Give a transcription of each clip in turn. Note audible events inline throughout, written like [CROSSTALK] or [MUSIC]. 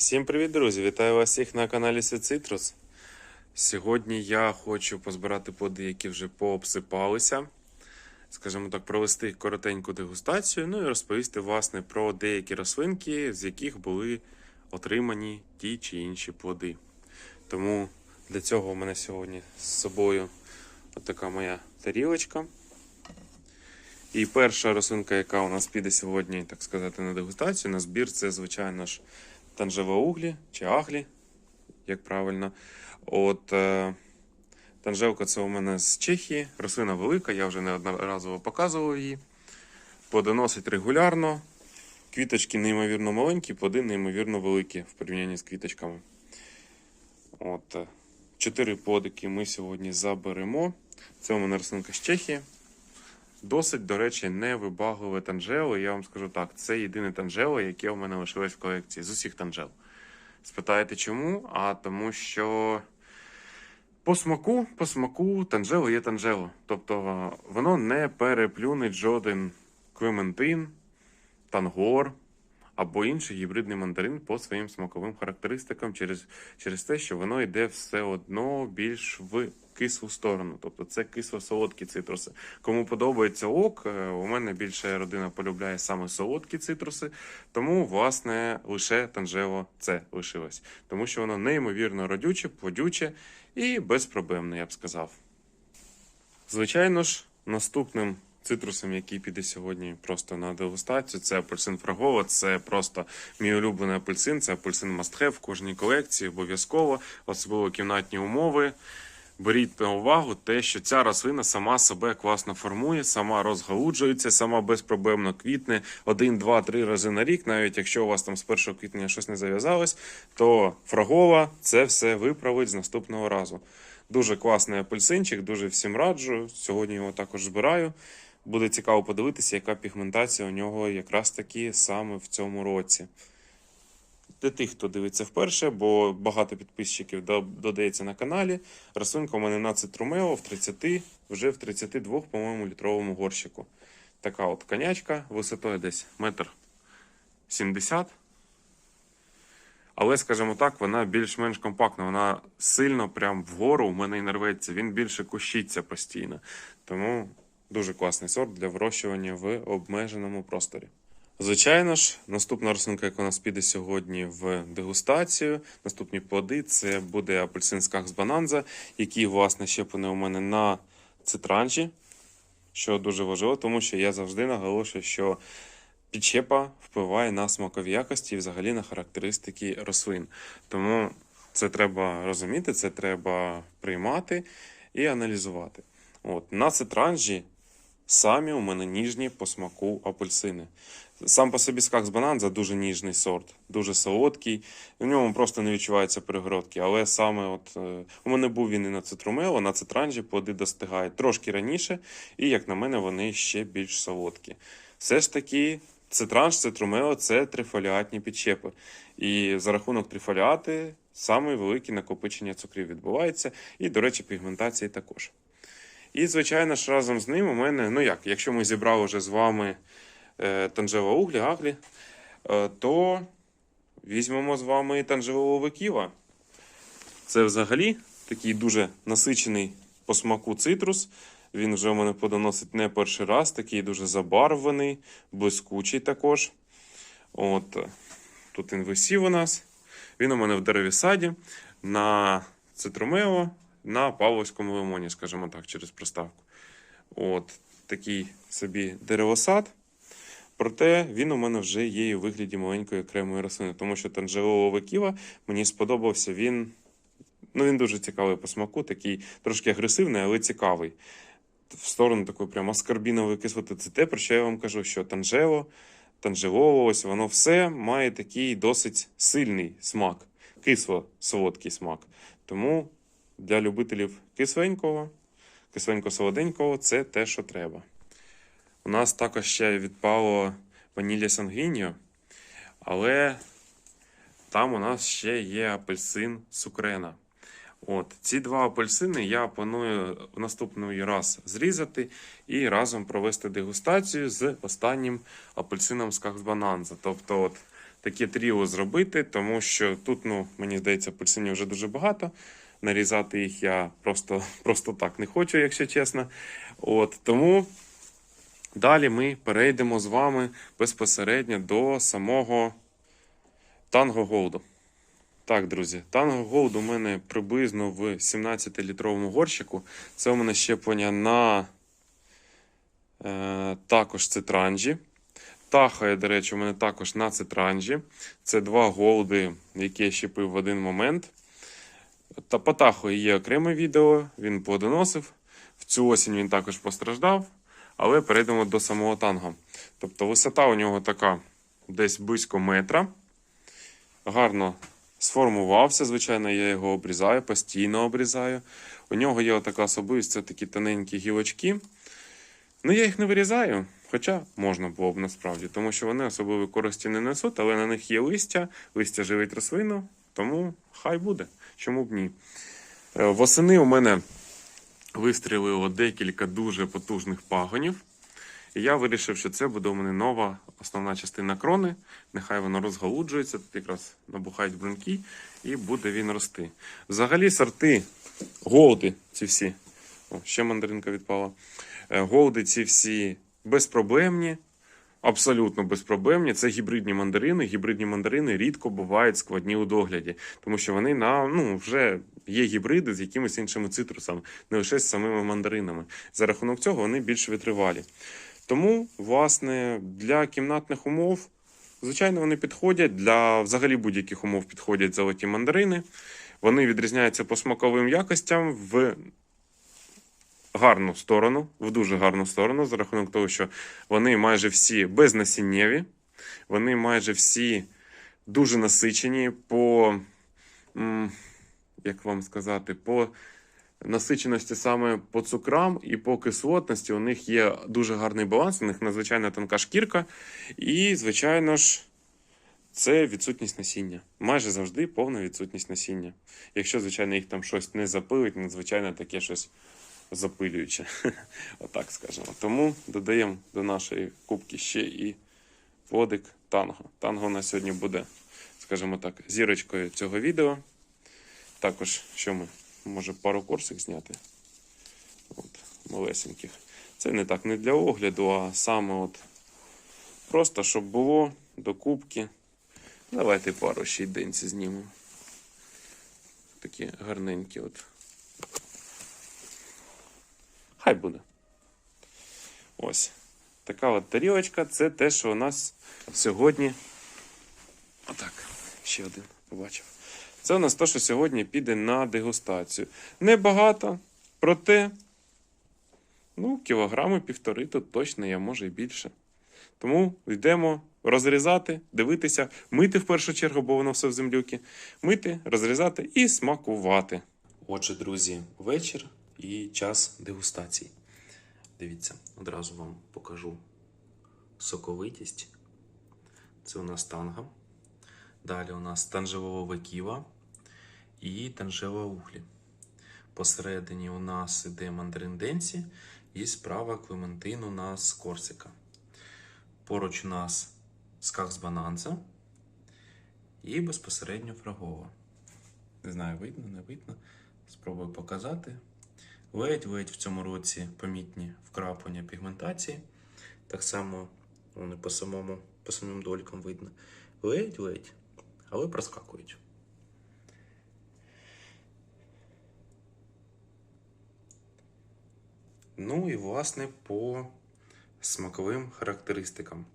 Всім привіт, друзі! Вітаю вас всіх на каналі Світ Цитрус. Сьогодні я хочу позбирати плоди, які вже пообсипалися. Скажімо так, провести коротеньку дегустацію, ну і розповісти власне про деякі рослинки, з яких були отримані ті чи інші плоди. Тому для цього у мене сьогодні з собою отака моя тарілочка. І перша рослинка, яка у нас піде сьогодні, так сказати, на дегустацію, на збір, це, звичайно ж, танжевоуглі чи аглі, як правильно. От е, танжевка це у мене з Чехії. Рослина велика, я вже неодноразово показував її. Плодоносить регулярно. Квіточки неймовірно маленькі, плоди неймовірно великі в порівнянні з квіточками. От, е, чотири плодики ми сьогодні заберемо. Це у мене рослинка з Чехії. Досить, до речі, невибагливе танжело. Я вам скажу так, це єдине танжело, яке у мене лишилось в колекції з усіх танжел. Спитаєте чому? А тому що по смаку, по смаку танжело є танжело. Тобто воно не переплюнить жоден клементин, тангор або інший гібридний мандарин по своїм смаковим характеристикам через, через те, що воно йде все одно більш в кислу сторону. Тобто це кисло-солодкі цитруси. Кому подобається ок, е, у мене більше родина полюбляє саме солодкі цитруси, тому, власне, лише танжево це лишилось. Тому що воно неймовірно родюче, плодюче і безпроблемне, я б сказав. Звичайно ж, наступним цитрусом, який піде сьогодні просто на дегустацію, це апельсин Фрагова. Це просто мій улюблений апельсин. Це апельсин мастхев в кожній колекції, обов'язково, особливо кімнатні умови. Беріть на увагу те, що ця рослина сама себе класно формує, сама розгалуджується, сама безпроблемно квітне один, два, три рази на рік. Навіть якщо у вас там з 1 квітня щось не зав'язалось, то фрагова це все виправить з наступного разу. Дуже класний апельсинчик, дуже всім раджу. Сьогодні його також збираю. Буде цікаво подивитися, яка пігментація у нього якраз таки саме в цьому році. Для тих, хто дивиться вперше, бо багато підписчиків додається на каналі. Рослинка у мене на цитрумео в 30, вже в 32, по-моєму, літровому горщику. Така от конячка, висотою десь метр 70. Але, скажімо так, вона більш-менш компактна. Вона сильно прям вгору у мене і не рветься. Він більше кущиться постійно. Тому дуже класний сорт для вирощування в обмеженому просторі. Звичайно ж, наступна рослинка, яка у нас піде сьогодні в дегустацію, наступні плоди, це буде апельсин Скакс Бананза, який, власне, щеплений у мене на цитранжі, що дуже важливо, тому що я завжди наголошую, що підчепа впливає на смакові якості і взагалі на характеристики рослин. Тому це треба розуміти, це треба приймати і аналізувати. От, на цитранжі самі у мене ніжні по смаку апельсини. Сам по собі скакс бананза дуже ніжний сорт, дуже солодкий. В ньому просто не відчуваються перегородки. Але саме от е, у мене був він і на цитрумело, на цитранжі плоди достигають трошки раніше, і, як на мене, вони ще більш солодкі. Все ж таки, цитранж, цитрумело це трифоліатні підчепи. І за рахунок трифоліати саме велике накопичення цукрів відбувається, і, до речі, пігментації також. І, звичайно ж, разом з ним у мене, ну як, якщо ми зібрали вже з вами е, танжево углі, аглі, е, то візьмемо з вами танжевого ківа. Це взагалі такий дуже насичений по смаку цитрус. Він вже мене подоносить не перший раз, такий дуже забарвлений, блискучий також. От, е, тут він висів у нас. Він у мене в дереві саді на цитрумео, на павловському лимоні, скажімо так, через приставку. От такий собі деревосад. Проте він у мене вже є у вигляді маленької окремої рослини, тому що танжелового Веківа мені сподобався він. Ну, він дуже цікавий по смаку, такий трошки агресивний, але цікавий. В сторону такої прямо аскорбінової кислоти. Це те, про що я вам кажу, що танжело, танжелово, ось воно все має такий досить сильний смак, кисло-солодкий смак. Тому для любителів кисленького, кисленько-солоденького це те, що треба. У нас також ще відпало ванілля сангвініо, але там у нас ще є апельсин сукрена. От, ці два апельсини я планую в наступний раз зрізати і разом провести дегустацію з останнім апельсином з Бананза. Тобто, от, таке тріо зробити, тому що тут, ну, мені здається, апельсинів вже дуже багато. Нарізати їх я просто, [LAUGHS] просто так не хочу, якщо чесно. От, тому далі ми перейдемо з вами безпосередньо до самого Танго Голду. Так, друзі, Танго Голд у мене приблизно в 17-літровому горщику. Це у мене щеплення на е, також цитранжі. Тахає, до речі, у мене також на цитранжі. Це два голди, які я щепив в один момент. Та по таху є окреме відео, він плодоносив. В цю осінь він також постраждав. Але перейдемо до самого танго. Тобто висота у нього така десь близько метра. Гарно сформувався. Звичайно, я його обрізаю, постійно обрізаю. У нього є така особливість, це такі тоненькі гілочки. Ну, я їх не вирізаю, хоча можна було б насправді, тому що вони особливої користі не несуть, але на них є листя, листя живить рослину, тому хай буде. Чому б ні? Е, Восени у мене вистрілило декілька дуже потужних пагонів. І я вирішив, що це буде у мене нова основна частина крони. Нехай воно розгалуджується, тут якраз набухають бруньки, і буде він рости. Взагалі, сорти голди, ці всі. О, ще мандаринка відпала. Е, Голди ці всі безпроблемні, абсолютно безпроблемні. Це гібридні мандарини. Гібридні мандарини рідко бувають складні у догляді, тому що вони на ну вже є гібриди з якимись іншими цитрусами, не лише з самими мандаринами. За рахунок цього вони більш витривалі. Тому, власне, для кімнатних умов, звичайно, вони підходять. Для взагалі будь-яких умов підходять золоті мандарини. Вони відрізняються по смаковим якостям в гарну сторону, в дуже гарну сторону, за рахунок того, що вони майже всі безнасіннєві, вони майже всі дуже насичені по, як вам сказати, по насиченості саме по цукрам і по кислотності. У них є дуже гарний баланс, у них надзвичайно тонка шкірка, і, звичайно ж. Це відсутність насіння. Майже завжди повна відсутність насіння. Якщо, звичайно, їх там щось не запилить, надзвичайно таке щось запилююче. [LAUGHS] Отак скажемо. Тому додаємо до нашої кубки ще і плодик танго. Танго у нас сьогодні буде, скажімо так, зірочкою цього відео. Також, що ми може пару корсик зняти. От, малесеньких. Це не так не для огляду, а саме от просто щоб було до кубки. Давайте пару ще й денці знімемо. Такі гарненькі от. Хай буде. Ось. Така от тарілочка. Це те, що у нас сьогодні. Отак. Ще один побачив. Це у нас те, що сьогодні піде на дегустацію. Небагато, проте, ну, кілограми півтори тут точно є, може і більше. Тому йдемо розрізати, дивитися, мити в першу чергу, бо воно все в землюки. Мити, розрізати і смакувати. Отже, друзі, вечір і час дегустації. Дивіться, одразу вам покажу соковитість. Це у нас танга. Далі у нас танжевове ківа і танжева углі. Посередині у нас іде мандарин Денсі і справа Клементин у нас Корсика. Поруч у нас сках з бананца і безпосередньо фрагова. Не знаю, видно, не видно. Спробую показати. Ледь-ледь в цьому році помітні вкраплення пігментації. Так само вони по самому, по самим долькам видно. Ледь-ледь, але проскакують. Ну і власне по смаковим характеристикам.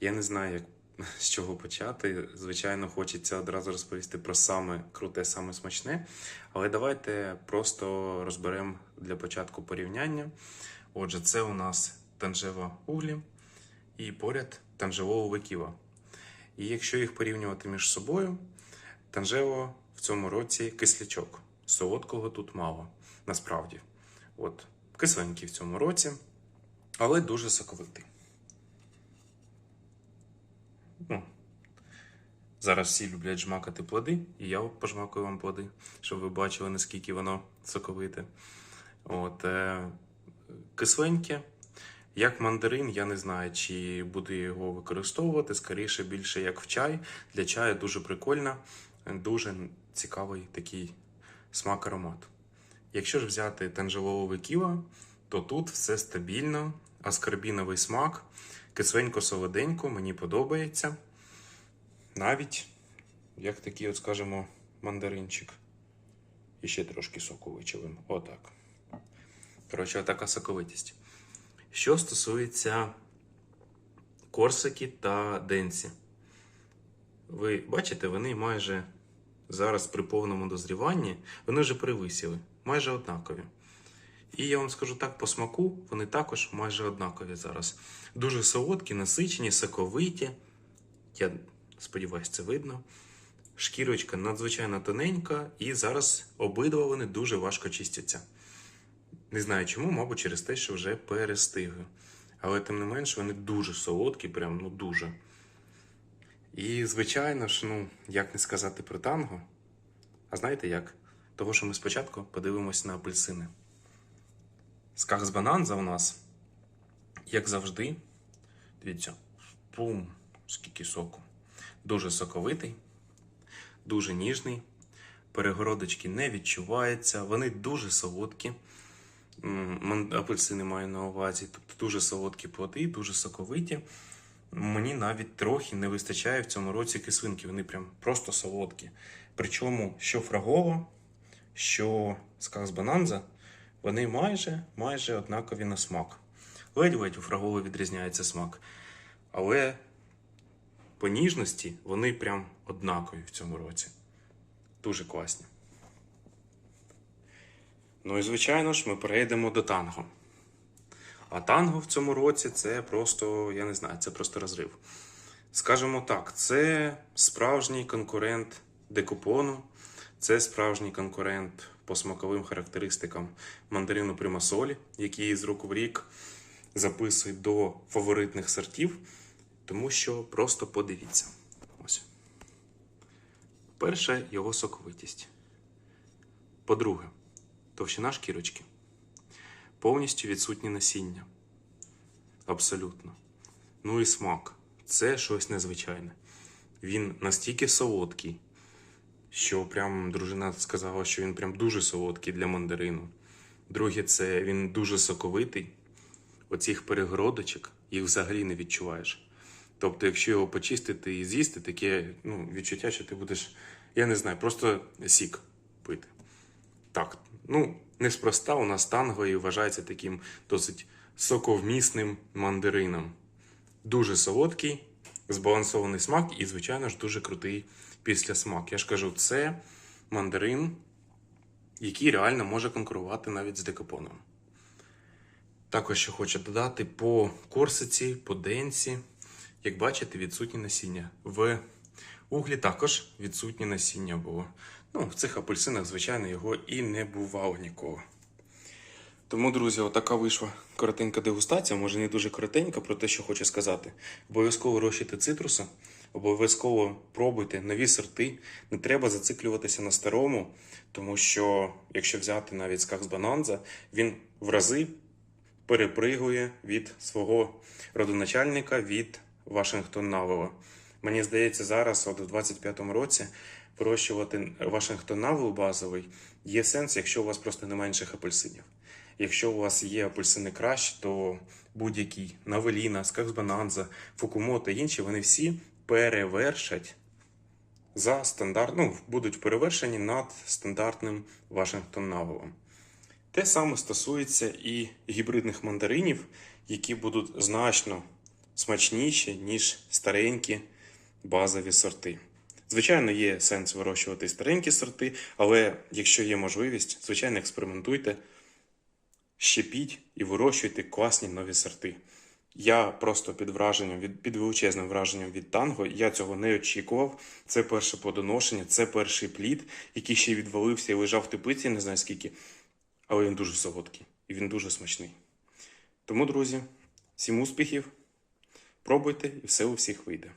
Я не знаю, як [LAUGHS] з чого почати. Звичайно, хочеться одразу розповісти про саме круте, саме смачне. Але давайте просто розберемо для початку порівняння. Отже, це у нас танжева углі і поряд танжевого виківа. І якщо їх порівнювати між собою, танжево в цьому році кислячок. Солодкого тут мало, насправді. От, кисленький в цьому році, але дуже соковитий. Ну, зараз всі люблять жмакати плоди, і я пожмакую вам плоди, щоб ви бачили, наскільки воно соковите. От, е, кисленьке. Як мандарин, я не знаю, чи буду його використовувати. Скоріше більше як в чай. Для чаю дуже прикольно, дуже цікавий такий смак аромат. Якщо ж взяти танжелове ківа, то тут все стабільно, аскорбіновий смак, кисленько солоденько, мені подобається. Навіть як такий, от скажімо, мандаринчик. І ще трошки соку вичавимо. Отак. Коротше, така соковитість. Що стосується корсики та денсі. Ви бачите, вони майже зараз при повному дозріванні, вони вже перевисіли, майже однакові. І я вам скажу так, по смаку вони також майже однакові зараз. Дуже солодкі, насичені, соковиті. Я сподіваюся, це видно. Шкірочка надзвичайно тоненька, і зараз обидва вони дуже важко чистяться. Не знаю чому, мабуть, через те, що вже перестигли. Але тим не менш, вони дуже солодкі, прям ну дуже. І, звичайно ж, ну, як не сказати про танго. А знаєте як? Того, що ми спочатку подивимось на апельсини. Скагс бананза у нас, як завжди, дивіться, пум, скільки соку. Дуже соковитий, дуже ніжний. Перегородочки не відчуваються, вони дуже солодкі. Апельсини маю на увазі, тобто дуже солодкі плоди, дуже соковиті. Мені навіть трохи не вистачає в цьому році кислинки. Вони прям просто солодкі. Причому що фрагова, що сказ бананза, вони майже майже однакові на смак. Ледь-ледь у фраголи відрізняється смак. Але по ніжності вони прям однакові в цьому році. Дуже класні. Ну і звичайно ж, ми перейдемо до танго. А танго в цьому році це просто, я не знаю, це просто розрив. Скажімо так, це справжній конкурент декупону, це справжній конкурент по смаковим характеристикам мандарину Примасолі, який з року в рік записують до фаворитних сортів, тому що просто подивіться. Ось. Перше його соковитість. По-друге, товщина шкірочки. Повністю відсутнє насіння. Абсолютно. Ну і смак. Це щось незвичайне. Він настільки солодкий, що прям дружина сказала, що він прям дуже солодкий для мандарину. Друге, це він дуже соковитий. Оцих перегородочок їх взагалі не відчуваєш. Тобто, якщо його почистити і з'їсти, таке ну, відчуття, що ти будеш, я не знаю, просто сік пити. Так, ну, неспроста у нас танго і вважається таким досить соковмісним мандарином. Дуже солодкий, збалансований смак і, звичайно ж, дуже крутий післясмак. Я ж кажу, це мандарин, який реально може конкурувати навіть з декапоном. Також ще хочу додати по корсиці, по денці. Як бачите, відсутні насіння. В углі також відсутні насіння було. Ну, в цих апельсинах, звичайно, його і не бувало нікого. Тому, друзі, отака вийшла коротенька дегустація, може не дуже коротенька, про те, що хочу сказати. Обов'язково розчите цитруса, обов'язково пробуйте нові сорти. Не треба зациклюватися на старому, тому що, якщо взяти навіть скакс бананза, він в рази перепригує від свого родоначальника від Вашингтон Навела. Мені здається, зараз, от у 25-му році, вирощувати Вашингтон Навел базовий є сенс, якщо у вас просто немає інших апельсинів. Якщо у вас є апельсини краще, то будь-який Навеліна, Скаксбананза, Фукумо та інші, вони всі перевершать за стандарт, ну, будуть перевершені над стандартним Вашингтон Навелом. Те саме стосується і гібридних мандаринів, які будуть значно смачніші, ніж старенькі базові сорти. Звичайно, є сенс вирощувати старенькі сорти, але якщо є можливість, звичайно, експериментуйте, щепіть і вирощуйте класні нові сорти. Я просто під враженням під величезним враженням від танго. Я цього не очікував. Це перше плодоношення, це перший плід, який ще відвалився і лежав в теплиці, не знаю скільки. Але він дуже солодкий і він дуже смачний. Тому, друзі, всім успіхів! Пробуйте і все у всіх вийде.